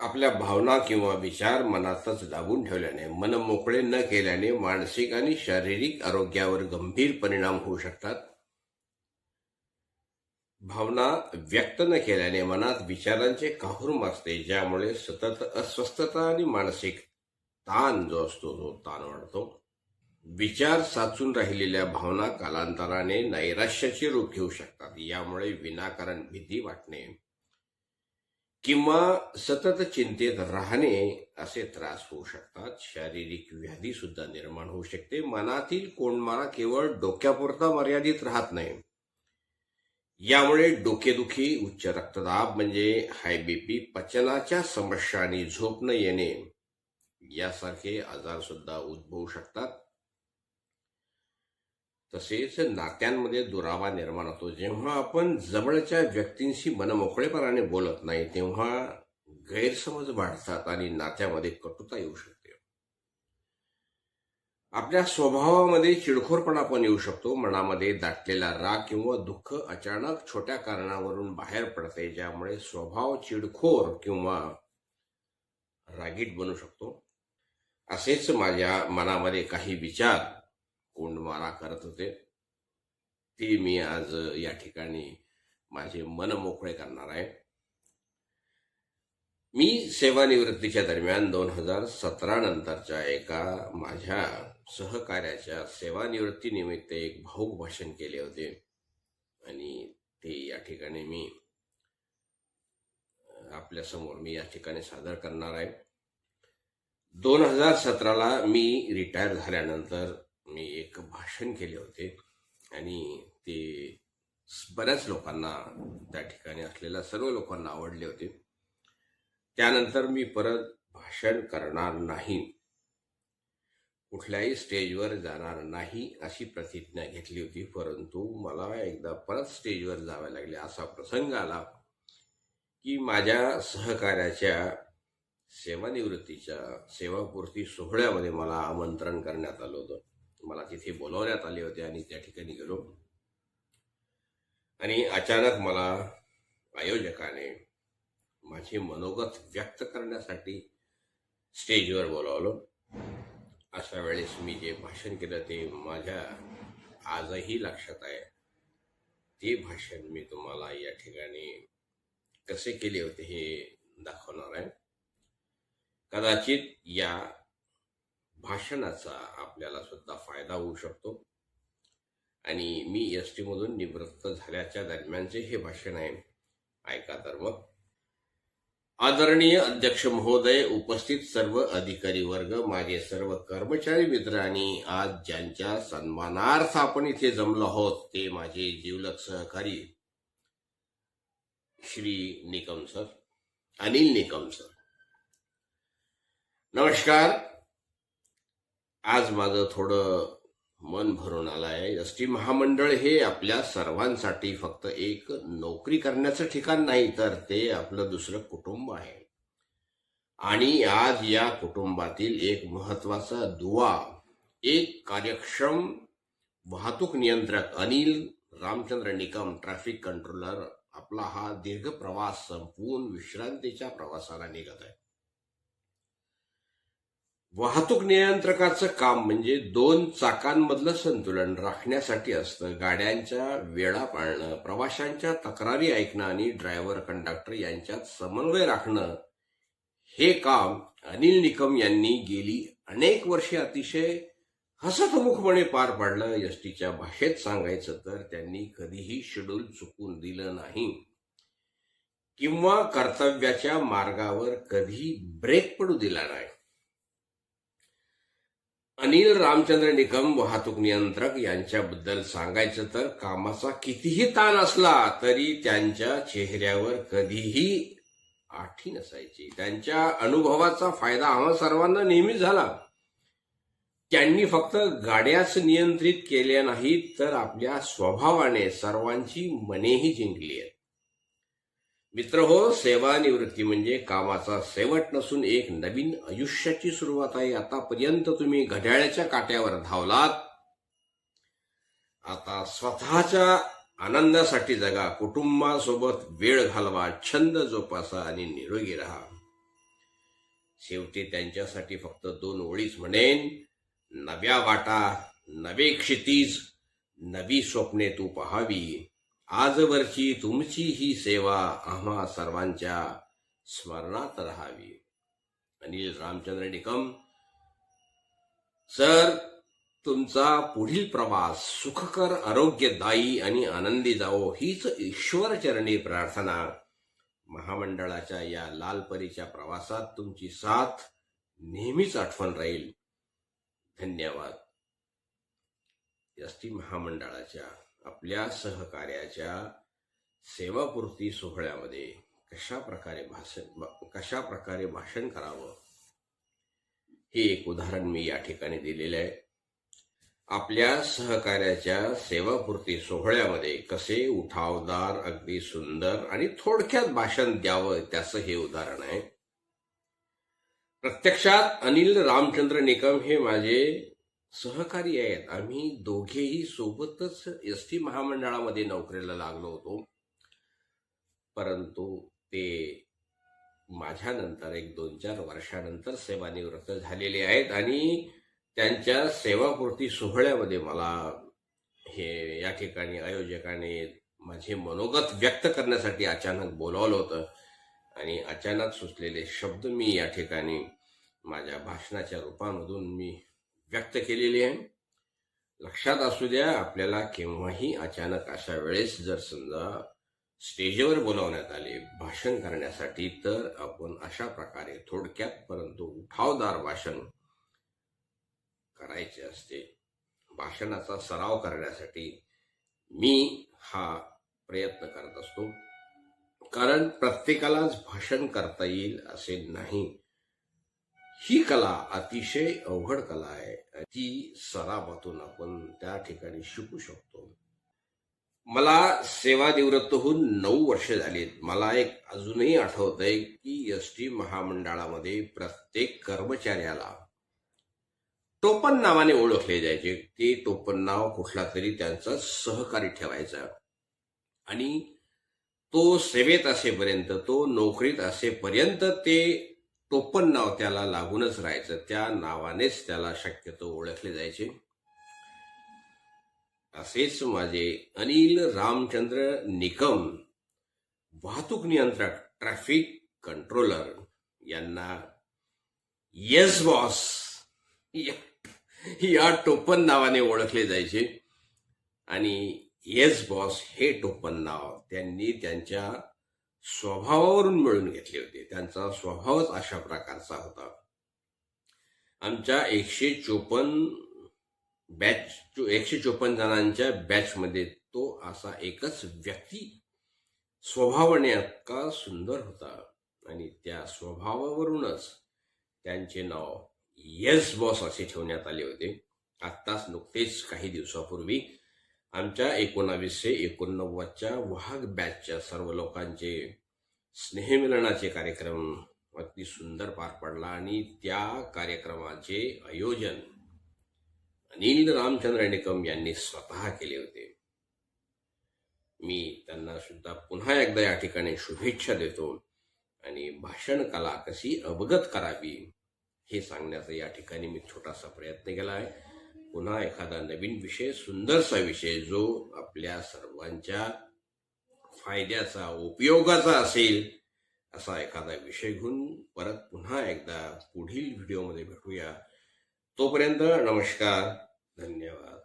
आपल्या भावना किंवा विचार मनातच दाबून ठेवल्याने मन मोकळे न केल्याने मानसिक आणि शारीरिक आरोग्यावर गंभीर परिणाम होऊ शकतात. भावना व्यक्त न केल्याने मनात विचारांचे काहूर मासते ज्यामुळे सतत अस्वस्थता आणि मानसिक ताण जो असतो तो ताण वाढतो. विचार साचून राहिलेल्या भावना कालांतराने नैराश्याचे रूप घेऊ शकतात यामुळे विनाकारण भीती वाटणे. किंवा सतत चिंतेत राहणे असे त्रास होऊ शकतात. शारीरिक व्याधी सुद्धा निर्माण होऊ शकते. मनातील कोंडमारा केवळ डोक्यापुरता मर्यादित राहत नाही. यामुळे डोकेदुखी उच्च रक्तदाब म्हणजे हाय बीपी पचनाच्या समस्या आणि झोप न येणे यासारखे आजार सुद्धा उद्भवू शकतात. तसेच नात्यांमध्ये दुरावा निर्माण होतो. जेव्हा आपण जवळच्या व्यक्तींशी मनमोकळेपणाने बोलत नाही तेव्हा गैरसमज वाढतात आणि नात्यामध्ये कटुता येऊ शकते. आपल्या स्वभावामध्ये चिडखोरपणा पण येऊ शकतो. मनामध्ये दाटलेला राग किंवा दुःख अचानक छोट्या कारणावरून बाहेर पडते ज्यामुळे स्वभाव चिडखोर किंवा रागीट बनू शकतो. असेच माझ्या मनामध्ये काही विचार कोंडमारा करत होते. ते मी आज या ठिकाणी माझे मन मोकळे करणार आहे. मी सेवानिवृत्तीच्या दरम्यान दोन हजार सतरा नंतरच्या एका माझ्या सहकार्याच्या सेवानिवृत्तीनिमित्त एक भाऊक भाषण केले होते. आणि ते या ठिकाणी मी आपल्यासमोर मी या ठिकाणी सादर करणार आहे. दोन हजार सतराला मी रिटायर झाल्यानंतर मी एक भाषण केले होते. आणि ते बऱ्याच लोकांना त्या ठिकाणी असलेल्या सर्व लोकांना आवडले होते. त्यानंतर मी परत भाषण करणार नाही. कुठल्याही स्टेजवर जाणार नाही अशी प्रतिज्ञा घेतली होती. परंतु मला एकदा परत स्टेजवर जावे लागले. असा प्रसंग आला की माझ्या सहकार्याच्या सेवानिवृत्तीच्या सेवापूर्ती सोहळ्यामध्ये मला आमंत्रण करण्यात आलं होतं. मला तिथे बोलवण्यात आले होते आणि त्या ठिकाणी गेलो. आणि अचानक मला आयोजकाने माझे मनोगत व्यक्त करण्यासाठी स्टेजवर बोलावलं. अशा वेळेस मी जे भाषण केलं ते माझ्या आजही लक्षात आहे. ते भाषण मी तुम्हाला या ठिकाणी कसे केले होते हे दाखवणार आहे. कदाचित या भाषणाचा आपल्याला सुद्धा फायदा होऊ शकतो. आणि मी एस टीमधून निवृत्त झाल्याच्या दरम्यानचे हे भाषण आहे. ऐका तर मग. आदरणीय अध्यक्ष महोदय उपस्थित सर्व अधिकारी वर्ग माझे सर्व कर्मचारी मित्र आणि आज ज्यांच्या सन्मानार्थ आपण इथे जमलो आहोत ते माझे जीवलक सहकारी श्री निकम सर अनिल निकम सर. नमस्कार. आज माझं थोडं मन भरून आलं आहे एस टी महामंडळ हे आपल्या सर्वांसाठी फक्त एक नोकरी करण्याचं ठिकाण नाही तर ते आपलं दुसरं कुटुंब आहे. आणि आज या कुटुंबातील एक महत्त्वाचा दुवा एक कार्यक्षम वाहतूक नियंत्रक अनिल रामचंद्र निकम ट्रॅफिक कंट्रोलर आपला हा दीर्घ प्रवास संपवून विश्रांतीच्या प्रवासाला निघत आहे. वाहतूक नियंत्रकाचं काम म्हणजे दोन चाकांमधलं संतुलन राखण्यासाठी असतं. गाड्यांच्या वेळा पाळणं प्रवाशांच्या तक्रारी ऐकणं आणि ड्रायव्हर कंडक्टर यांच्यात समन्वय राखणं हे काम अनिल निकम यांनी गेली अनेक वर्षे अतिशय हसतमुखपणे पार पाडलं. एस टीच्या भाषेत सांगायचं तर त्यांनी कधीही शेड्यूल चुकून दिलं नाही. किंवा कर्तव्याच्या मार्गावर कधी ब्रेक पडू दिला नाही. अनिल रामचंद्र निकम वाहतूक नियंत्रक यांच्याबद्दल सांगायचं तर कामाचा कितीही ताण असला तरी त्यांच्या चेहऱ्यावर कधीही आठी नसायची. त्यांच्या अनुभवाचा फायदा आम्हा सर्वांना नेहमी झाला. त्यांनी फक्त गाड्याच नियंत्रित केल्या नाहीत तर आपल्या स्वभावाने सर्वांची मनेही जिंकली आहेत. मित्र हो सेवानिवृत्ती म्हणजे कामाचा शेवट नसून एक नवीन आयुष्याची सुरुवात आहे. आतापर्यंत तुम्ही घड्याळ्याच्या काट्यावर धावलात. आता स्वतःच्या आनंदासाठी जगा. कुटुंबासोबत वेळ घालवा. छंद जोपासा आणि निरोगी राहा. शेवटी त्यांच्यासाठी फक्त दोन ओळीच म्हणेन. नव्या वाटा नवे क्षितीज नवी स्वप्ने तू पहावी. आजवरची तुमची ही सेवा आम्हा सर्वांच्या स्मरणात राहावी. अनिल रामचंद्र निकम सर तुमचा पुढील प्रवास सुखकर आरोग्यदायी आणि आनंदी जावो हीच ईश्वरचरणी प्रार्थना. महामंडळाच्या या लालपरीच्या प्रवासात तुमची साथ नेहमीच आठवण राहील. धन्यवाद. एस टी महामंडळाच्या आपल्या सहकार्याच्या सेवापूर्ती सोहळ्यामध्ये कशा प्रकारे भाषण कशा प्रकारे भाषण करावं? हे एक उदाहरण मी या ठिकाणी दिलेलं आहे. आपल्या सहकार्याच्या सेवापूर्ती सोहळ्यामध्ये कसे उठावदार अगदी सुंदर आणि थोडक्यात भाषण द्यावं त्याचं हे उदाहरण आहे. प्रत्यक्षात अनिल रामचंद्र निकम हे माझे सहकारी आहेत. आम्ही दोघेही सोबतच एस टी महामंडळामध्ये नोकरीला लागलो होतो. परंतु ते माझ्यानंतर एक दोन चार वर्षानंतर सेवानिवृत्त झालेले आहेत आणि त्यांच्या सेवापूर्ती सोहळ्यामध्ये मला हे या ठिकाणी आयोजकाने माझे मनोगत व्यक्त करण्यासाठी अचानक बोलावलं होतं आणि अचानक सुचलेले शब्द मी या ठिकाणी माझ्या भाषणाच्या रूपामधून मी व्यक्त केलेली आहे. लक्षात असू द्या आपल्याला केव्हाही अचानक अशा वेळेस जर समजा स्टेजवर बोलावण्यात आले भाषण करण्यासाठी तर आपण अशा प्रकारे थोडक्यात परंतु उठावदार भाषण करायचे असते. भाषणाचा सराव करण्यासाठी मी हा प्रयत्न करत असतो. कारण प्रत्येकालाच भाषण करता येईल असे नाही. ही कला अतिशय अवघड कला आहे. ती सरावातून आपण त्या ठिकाणी शिकू शकतो. मला सेवानिवृत्त होऊन नऊ वर्ष झालीत. मला एक अजूनही आठवत आहे की एस टी महामंडळामध्ये प्रत्येक कर्मचाऱ्याला टोपण नावाने ओळखले जायचे. ते टोपण नाव कुठला तरी त्यांचा सहकारी ठेवायचा. आणि तो सेवेत असेपर्यंत तो नोकरीत असेपर्यंत ते टोपण नाव त्याला लागूनच राहायचं. त्या नावानेच त्याला शक्यतो ओळखले जायचे. असेच माझे अनिल रामचंद्र निकम वाहतूक नियंत्रक ट्रॅफिक कंट्रोलर यांना येस बॉस या टोपन नावाने ओळखले जायचे. आणि येस बॉस हे टोपन नाव त्यांनी त्यांच्या स्वभावावरून मिळून घेतले होते. त्यांचा स्वभावच अशा प्रकारचा होता. आमच्या एकशे चोपन्न बॅच एकशे चोपन्न जणांच्या बॅचमध्ये तो असा एकच व्यक्ती स्वभावाने इतका सुंदर होता. आणि त्या स्वभावावरूनच त्यांचे नाव येस बॉस असे ठेवण्यात आले होते. आत्ताच नुकतेच काही दिवसापूर्वी आमच्या एकोणावीसशे एकोणनव्वदच्या वाघ बॅचच्या सर्व लोकांचे स्नेहमिलनाचे कार्यक्रम अगदी सुंदर पार पडला आणि त्या कार्यक्रमाचे आयोजन अनिल रामचंद्र निकम यांनी स्वतः केले होते. मी त्यांना सुद्धा पुन्हा एकदा या ठिकाणी शुभेच्छा देतो आणि भाषण कला कशी अवगत करावी हे सांगण्याचा या ठिकाणी मी छोटासा प्रयत्न केला आहे. पुन्हा एखादा नवीन विषय सुंदरसा विषय जो आपल्या सर्वांच्या फायद्याचा उपयोगाचा असेल असा एखादा विषय घेऊन परत पुन्हा एकदा पुढील व्हिडिओमध्ये भेटूया. तोपर्यंत नमस्कार धन्यवाद.